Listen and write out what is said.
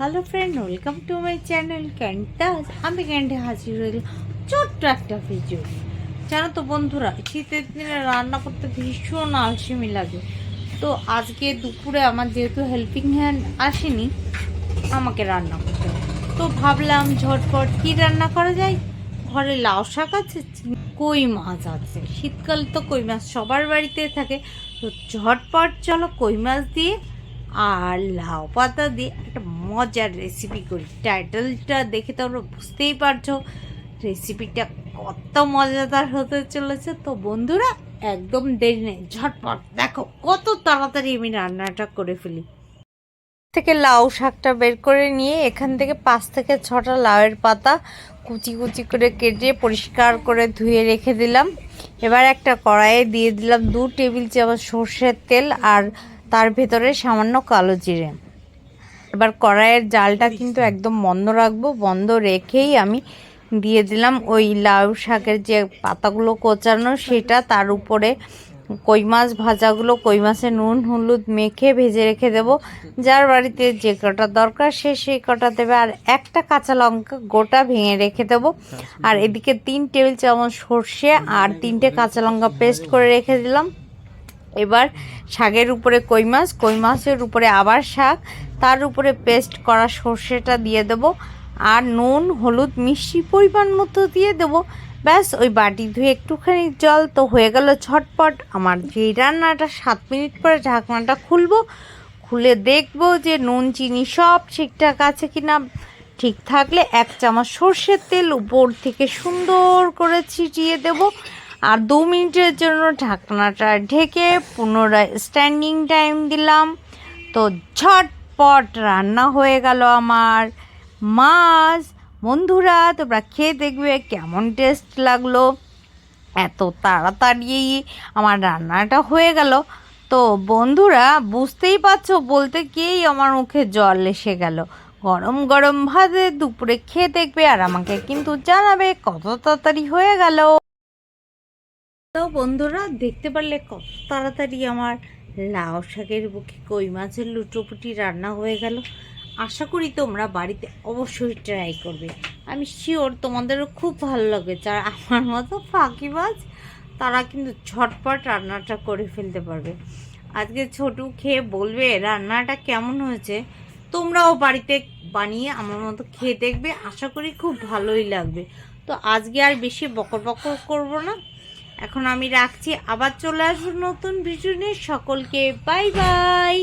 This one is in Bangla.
Hello friend welcome to my channel ক্যান্টাস আমি ক্যান্টে হাজির হয়ে ছোট্ট একটা ভিডিও জানো তো বন্ধুরা, শীতের দিনে রান্না করতে ভীষণ আলসেমি লাগে। তো আজকে দুপুরে আমার যেহেতু হেল্পিং হ্যান্ড আসেনি, আমাকে রান্না করতে তো ভাবলাম ঝটপট কি রান্না করা যায়? ঘরে লাউ শাক আছে কই মাছ আছে। শীতকাল তো কই মাছ সবার বাড়িতে থাকে। তো ঝটপট চলো কই মাছ দিয়ে আর লাউ পাতা দিয়ে একটা মজার রেসিপি করি। টাইটেলটা দেখে তোমরা বুঝতেই পারছ রেসিপিটা কত মজাদার হতে চলেছে। তো বন্ধুরা, একদম দেরি নেই, ঝটপট। দেখো, কত তাড়াতাড়ি আমি রান্নাটা করে ফেলি। থেকে লাউ শাকটা বের করে নিয়ে এখান থেকে পাঁচ থেকে ছটা লাউয়ের পাতা কুচি কুচি করে কেটে পরিষ্কার করে ধুয়ে রেখে দিলাম। এবার একটা কড়াইয়ে দিয়ে দিলাম দু টেবিল চামচ সর্ষের তেল আর তার ভেতরে সামান্য কালো জিরে। এবার কড়াইয়ের জালটা কিন্তু একদম বন্ধ রাখব। বন্ধ রেখেই আমি দিয়ে দিলাম ওই লাউ শাকের যে পাতাগুলো কোচানো, সেটা তার উপরে কই মাছ ভাজাগুলো, কই মাছে নুন, হলুদ মেখে ভেজে রেখে দেবো। যার বাড়িতে যে কটা দরকার সে সেই কটা দেবে। আর একটা কাঁচা লঙ্কা গোটা ভেঙে রেখে দেবো। আর এদিকে তিন টেবিল চামচ সর্ষে আর তিনটে কাঁচা লঙ্কা পেস্ট করে রেখে দিলাম। এবার শাকের উপরে কই মাছ, কই মাছের উপরে আবার শাক তার উপরে পেস্ট করা সর্ষেটা দিয়ে দেব। আর নুন, হলুদ, মিষ্টি পরিমাণ মতো দিয়ে দেব। ব্যাস, ওই বাটি ধুয়ে একটুখানি জল তো হয়ে গেল ছটপট আমার যেই রান্নাটা সাত মিনিট পরে ঢাকনাটা খুলবো, খুলে দেখব যে নুন, চিনি সব ঠিকঠাক আছে কি না ঠিক থাকলে এক চামচ সর্ষের তেল উপর থেকে সুন্দর করে ছিটিয়ে দেব। আর দু মিনিটের জন্য ঢাকনাটা ঢেকে পুনরায় স্ট্যান্ডিং টাইম দিলাম। তো ঝটপট রান্না হয়ে গেল আমার। মাছ, বন্ধুরা, তোমরা খেয়ে দেখবে কেমন টেস্ট লাগল। এত তাড়াতাড়ি আমার রান্নাটা হয়ে গেল। তো বন্ধুরা, বুঝতেই পারছ, বলতে গিয়েই আমার মুখে জল এসে গেল। গরম গরম ভাতে দুপুরে খেয়ে দেখবে আর আমাকে কিন্তু জানাবে কত তাড়াতাড়ি হয়ে গেল। তো বন্ধুরা, দেখতে পারলে কত তাড়াতাড়ি আমার লাউ শাকের বুকে কই মাছের লুটোপুটি রান্না হয়ে গেল। আশা করি তোমরা বাড়িতে অবশ্যই ট্রাই করবে। আমি শিওর তোমাদেরও খুব ভালো লাগবে। যারা আমার মতো ফাঁকিবাজ তারা কিন্তু ঝটপট রান্নাটা করে ফেলতে পারবে। আজকে ছোটু খেয়ে বলবে, রান্নাটা কেমন হয়েছে? তোমরাও বাড়িতে বানিয়ে আমার মতো খেয়ে দেখবে। আশা করি খুব ভালোই লাগবে। তো আজকে আর বেশি বকর বকর করব না। এখন আমি রাখছি। আবার চলে আসব নতুন ভিডিও নিয়ে। সকলকে বাই বাই।